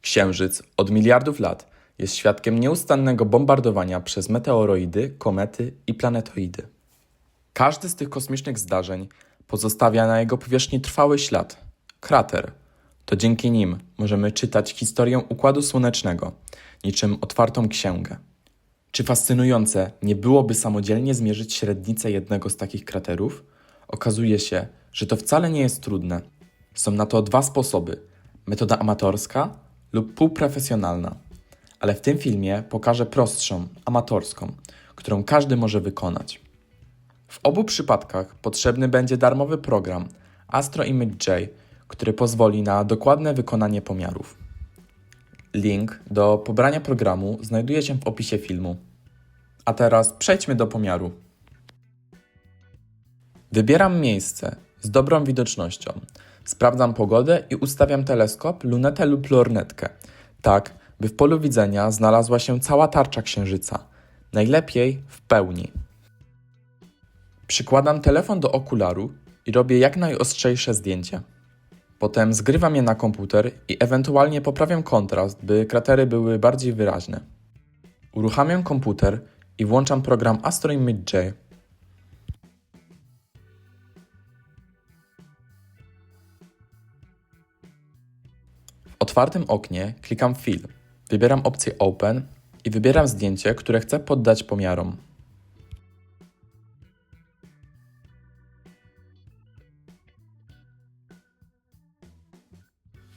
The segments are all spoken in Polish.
Księżyc od miliardów lat jest świadkiem nieustannego bombardowania przez meteoroidy, komety i planetoidy. Każdy z tych kosmicznych zdarzeń pozostawia na jego powierzchni trwały ślad krater. To dzięki nim możemy czytać historię Układu Słonecznego, niczym otwartą księgę. Czy fascynujące nie byłoby samodzielnie zmierzyć średnicę jednego z takich kraterów? Okazuje się, że to wcale nie jest trudne. Są na to dwa sposoby: metoda amatorska lub półprofesjonalna. Ale w tym filmie pokażę prostszą, amatorską, którą każdy może wykonać. W obu przypadkach potrzebny będzie darmowy program Astro Image J, który pozwoli na dokładne wykonanie pomiarów. Link do pobrania programu znajduje się w opisie filmu. A teraz przejdźmy do pomiaru. Wybieram miejsce z dobrą widocznością. Sprawdzam pogodę i ustawiam teleskop, lunetę lub lornetkę, tak by w polu widzenia znalazła się cała tarcza księżyca. Najlepiej w pełni. Przykładam telefon do okularu i robię jak najostrzejsze zdjęcie. Potem zgrywam je na komputer i ewentualnie poprawiam kontrast, by kratery były bardziej wyraźne. Uruchamiam komputer i włączam program Astro Image J. otwartym oknie klikam Fill, wybieram opcję Open i wybieram zdjęcie, które chcę poddać pomiarom.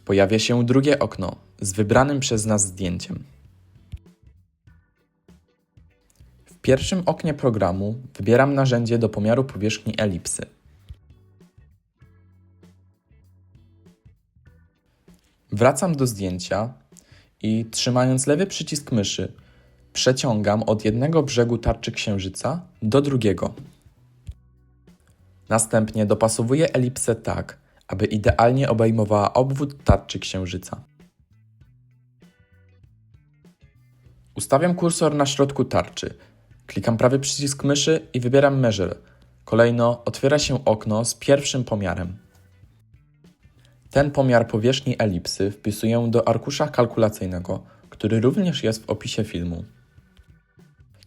Pojawia się drugie okno z wybranym przez nas zdjęciem. W pierwszym oknie programu wybieram narzędzie do pomiaru powierzchni elipsy. Wracam do zdjęcia i trzymając lewy przycisk myszy, przeciągam od jednego brzegu tarczy księżyca do drugiego. Następnie dopasowuję elipsę tak, aby idealnie obejmowała obwód tarczy księżyca. Ustawiam kursor na środku tarczy. Klikam prawy przycisk myszy i wybieram Measure. Kolejno otwiera się okno z pierwszym pomiarem. Ten pomiar powierzchni elipsy wpisuję do arkusza kalkulacyjnego, który również jest w opisie filmu.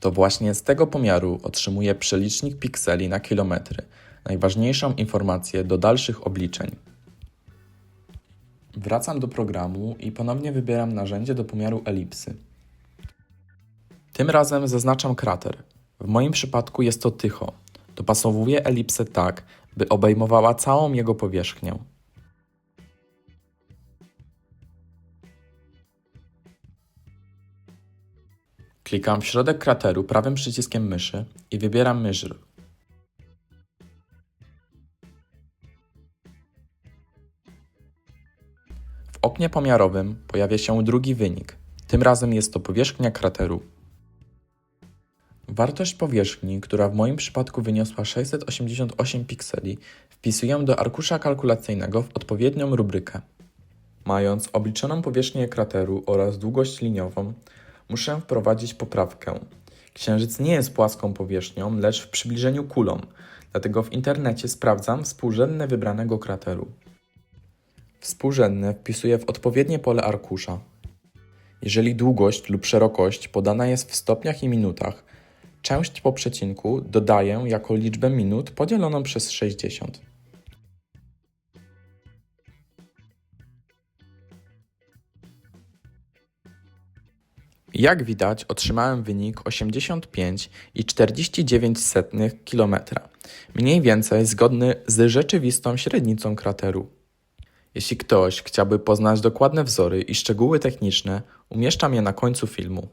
To właśnie z tego pomiaru otrzymuję przelicznik pikseli na kilometry, najważniejszą informację do dalszych obliczeń. Wracam do programu i ponownie wybieram narzędzie do pomiaru elipsy. Tym razem zaznaczam krater. W moim przypadku jest to Tycho. Dopasowuję elipsę tak, by obejmowała całą jego powierzchnię. Klikam w środek krateru prawym przyciskiem myszy i wybieram Measure. W oknie pomiarowym pojawia się drugi wynik. Tym razem jest to powierzchnia krateru. Wartość powierzchni, która w moim przypadku wyniosła 688 pikseli, wpisuję do arkusza kalkulacyjnego w odpowiednią rubrykę. Mając obliczoną powierzchnię krateru oraz długość liniową, muszę wprowadzić poprawkę. Księżyc nie jest płaską powierzchnią, lecz w przybliżeniu kulą, dlatego w internecie sprawdzam współrzędne wybranego krateru. Współrzędne wpisuję w odpowiednie pole arkusza. Jeżeli długość lub szerokość podana jest w stopniach i minutach, część po przecinku dodaję jako liczbę minut podzieloną przez 60. Jak widać, otrzymałem wynik 85,49 km, mniej więcej zgodny z rzeczywistą średnicą krateru. Jeśli ktoś chciałby poznać dokładne wzory i szczegóły techniczne, umieszczam je na końcu filmu.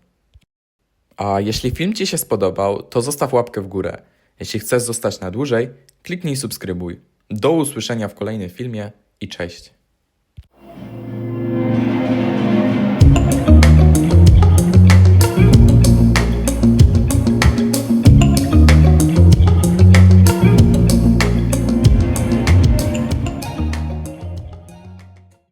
A jeśli film Ci się spodobał, to zostaw łapkę w górę. Jeśli chcesz zostać na dłużej, kliknij subskrybuj. Do usłyszenia w kolejnym filmie i cześć.